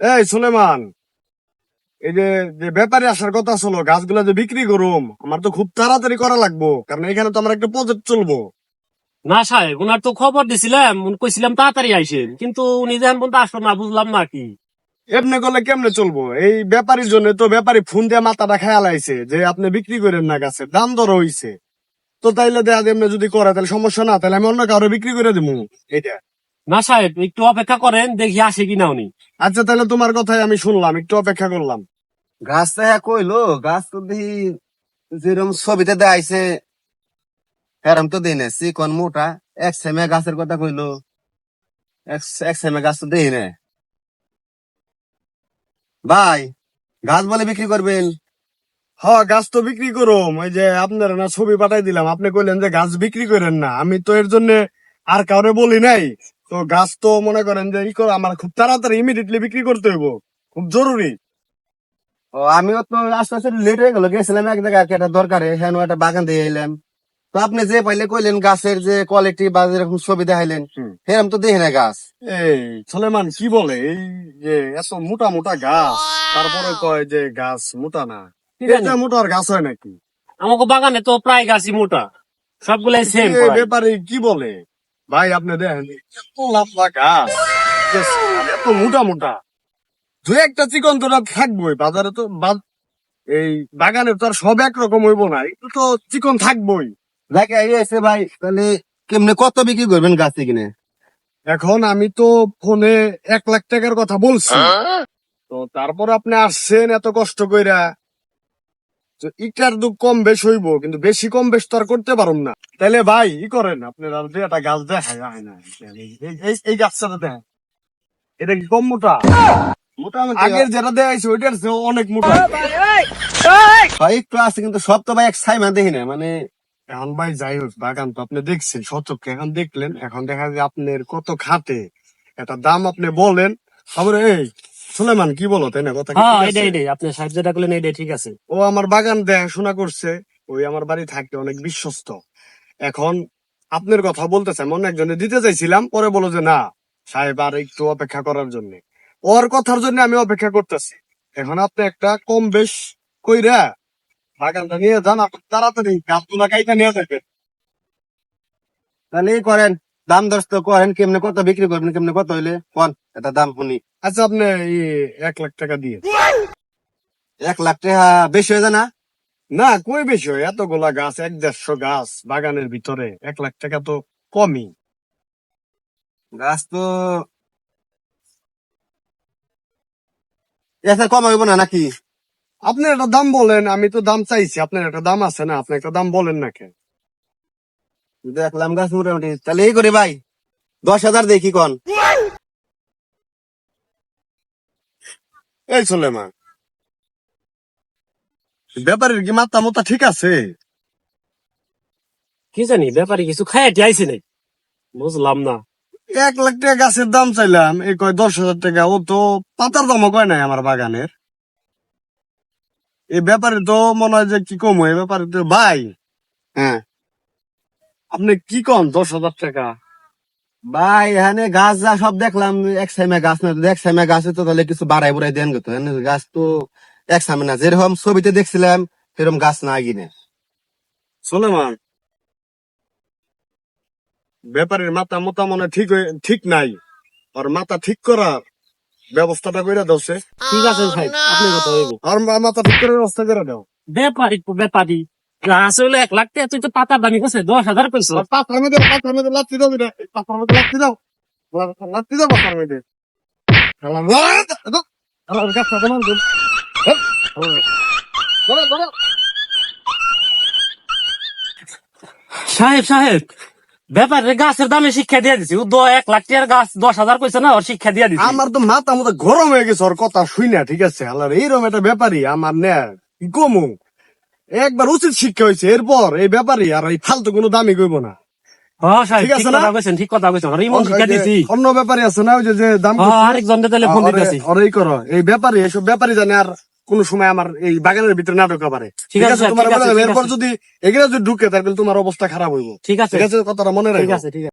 এই সুলেমান এই যে যে ব্যাপারে আসার কথা ছিল গাছগুলা যে বিক্রি করুম আমার তো খুব তাড়াতাড়ি করা লাগবো কারণ এখানে তো আমার একটা প্রজেক্ট চলবো। না সাহেব ওনার তো খবর দিছিলাম উনি কইছিলাম তাড়াতাড়ি আইসেন কিন্তু উনি যেন পর্যন্ত আসলো না বুঝলাম না কি। এমনি করলে কেমনে চলবো? এই ব্যাপারীর জন্য তো ব্যাপারী ফোন দিয়ে মাথাটা খেয়াল আইছে যে আপনি বিক্রি করেন না গাছে দাম দর হইছে। তো তাইলে দেয়া এমনি যদি করে তাহলে সমস্যা না তাহলে আমি অন্য কারও বিক্রি করে দিব এটা না সাহেব একটু অপেক্ষা করেন দেখি আসে কিনা উনি। আচ্ছা তাহলে তোমার কথাই আমি শুনলাম একটু অপেক্ষা করলাম। গাছ তো হ্যাঁ কইলো গাছ তো দেখি যেরকম ছবিতে দেখাইছে এরম তো দিই না চিকন মোটা এক সেমে গাছের কথা কইলো। এক এক সেমে গাছ তো দেই না ভাই গাছ বলে বিক্রি করবেন? হ গাছ তো বিক্রি করুম ওই যে আপনার না ছবি পাঠাই দিলাম আপনি কইলেন যে গাছ বিক্রি করেন না আমি তো এর জন্য আর কাউরে বলি নাই। তো গাছ তো মনে করেন যে ই করে আমার খুব তাড়াতাড়ি ইমিডিয়েটলি বিক্রি করতে হইব। খুব জরুরি। ও আমিও তো আস্তে আস্তে লেট হয়ে গেল গেছিলাম এক জায়গায় একটা দরকারে হ্যাঁ একটা বাগান দিয়ে এলাম তো আপনি যে পাইলে কইলেন গাছের যে কোয়ালিটি বা যেরকম ছবি দেখাইলেন। তো দেখি না গাছ। এই সলেমান কি বলে? এই যে এত মোটা মোটা গাছ তারপরে কয় যে গাছ মোটা না? এটা মোটার গাছ হয় নাকি? আমাকে বাগানে তো প্রায় গাছই মোটা। সবগুলাই সেম ব্যাপারে কি বলে? ভাই আপনি দেখেন এত লম্বা গাছ। এত মোটা মোটা। দু একটা চিকন তো না থাকবোই বাজারে তো এই বাগানে তো আর সব একরকম হইব না একটু তো চিকন থাকবোই। যাকে এসে ভাই তাহলে কেমনে কত বিক্রি করবেন গাছ কিনে? এখন আমি তো ফোনে এক লাখ টাকার কথা বলছি। তো তারপর আপনি আসছেন এত কষ্ট কইরা ইটার দু কম বেশ হইব কিন্তু বেশি কম বেশ তো আর করতে পারুম না। তাইলে ভাই ই করেন আপনার যে একটা গাছ দেখায় হয় না এই- গাছটা দেখেন এটা কি কম মোটা? আগের যেটা দেখাইছে ওইটার অনেক মোটা। ভাই একটু আছে কিন্তু সব তো ভাই এক সাইমা দেখি না। মানে এখন ভাই যাই হোক বাগান তো আপনি দেখছেন এখন দেখলেন এখন দেখা যায় আপনার কত খাতে একটা দাম আপনি বলেন। এই সুলেমান কি বলো? তাই না? কথা হ্যাঁ এটাই এটাই। আপনি সাহেব যেটা করলেন এটাই ঠিক আছে। ও আমার বাগান দেখাশোনা করছে। ওই আমার বাড়ি থাকতে অনেক বিশ্বস্ত। এখন আপনার কথা বলতেছে অন্য একজনে দিতে চাইছিলাম পরে বলো যে না সাহেব আর একটু অপেক্ষা করার জন্য। ওর কথার জন্য আমি অপেক্ষা করতেছি। এখন আপনি একটা কম বেশ কইরা বাগানটা নিয়ে যান আপনি তাড়াতাড়ি গাছগুলা কাইটা নিয়ে যাবেন তাহলে করেন। দাম দশ তো করেন কেমনে কত বিক্রি করবেন কেমনে কত হইলে? কোন? এটা দাম শুনি। আচ্ছা আপনি এক লাখ টাকা দিয়ে। এক লাখ টাকা বেশি হয়ে যায় না? না কই বেশি হয়? এতগুলা গাছ এক দেড়শো গাছ বাগানের ভিতরে। এক লাখ টাকা তো কমই। গাছ তো এসে কম হইব না নাকি? আপনি একটা দাম বলেন আমি তো দাম চাইছি। আপনার একটা দাম আছে না? আপনি একটা দাম বলেন না কেন? দেখলাম গাছ মোটামুটি। তাহলে এই করি ভাই দশ হাজার দেখি কোন? এই মা ব্যাপারের কি মাত্রা মতা ঠিক আছে? কি জানি ব্যাপারে কিছু খাইতে আইছে নাই। বুঝলাম না। এক লাখ টাকা গাছের দাম চাইলাম এই কয় দশ হাজার টাকা ও তো পাতার দামও কয় নাই আমার বাগানের। এই ব্যাপারে তো মনে হয় যে কি কম এই ব্যাপারে তো ভাই হ্যাঁ আপনি কি কন দশ হাজার টাকা? ভাই এখানে গাছ যা সব দেখলাম এক সাইমা গাছ না এক সাইমা গাছে তো তাহলে কিছু বাড়াই বুড়াই দেন গো তো। এখানে গাছ তো এক সামনে না যেরকম ছবিতে দেখছিলাম সেরকম গাছ না কিনে। সোলেমান ব্যাপারের মাথা মোটা মনে ঠিক হয়ে- ঠিক নাই। আর মাথা ঠিক করার ব্যবস্থাটা করে দাও সে। ঠিক আছে সাহেব আপনি কথা হইব আর মাথা ঠিক করার ব্যবস্থা করে দাও। ব্যাপারি তো ব্যাপারি। গাছ হইল এক লাখ টাকা তুই তো পাতার দামি কইছে দশ হাজার মধ্যে পাথর মধ্যে লাত্তি দাও মধ্যে লাত্তি দাও। লাত্তি দাও মধ্যে। ধরো। সাহেব সাহেব ব্যাপারে গাছের দামে শিক্ষা দিয়ে দিছি। দ এক লাখ টাকার গাছ দশ হাজার কইছে না ওর শিক্ষা দিয়ে দিছি। আমার তো মাথা মতো গরম হয়ে গেছে ওর কথা শুই না ঠিক আছে? আল্লাহ এইরকম একটা ব্যাপারই আমার নে কি কমু? একবার উচিত শিক্ষা হয়েছে এরপর এই ব্যাপারই আর এই ফালতু কোনো দামি কইব না। হ্যাঁ ঠিক আছে না? ঠিক কথা কইছেন। ইমন শিক্ষা দিছি অন্য আছে না ওই যে যে দাম হ্যাঁ আরেকজন তাহলে ফোন দিতেছি। ওরাই করো এই জানে আর কোন সময় আমার এই বাগানের ভিতরে না ঢোকা পারে। ঠিক আছে, তোমার এরপর যদি এগুলো যদি ঢুকে তাহলে তোমার অবস্থা খারাপ হইব। ঠিক আছে। ঠিক আছে কথাটা মনে ঠিক আছে ঠিক আছে।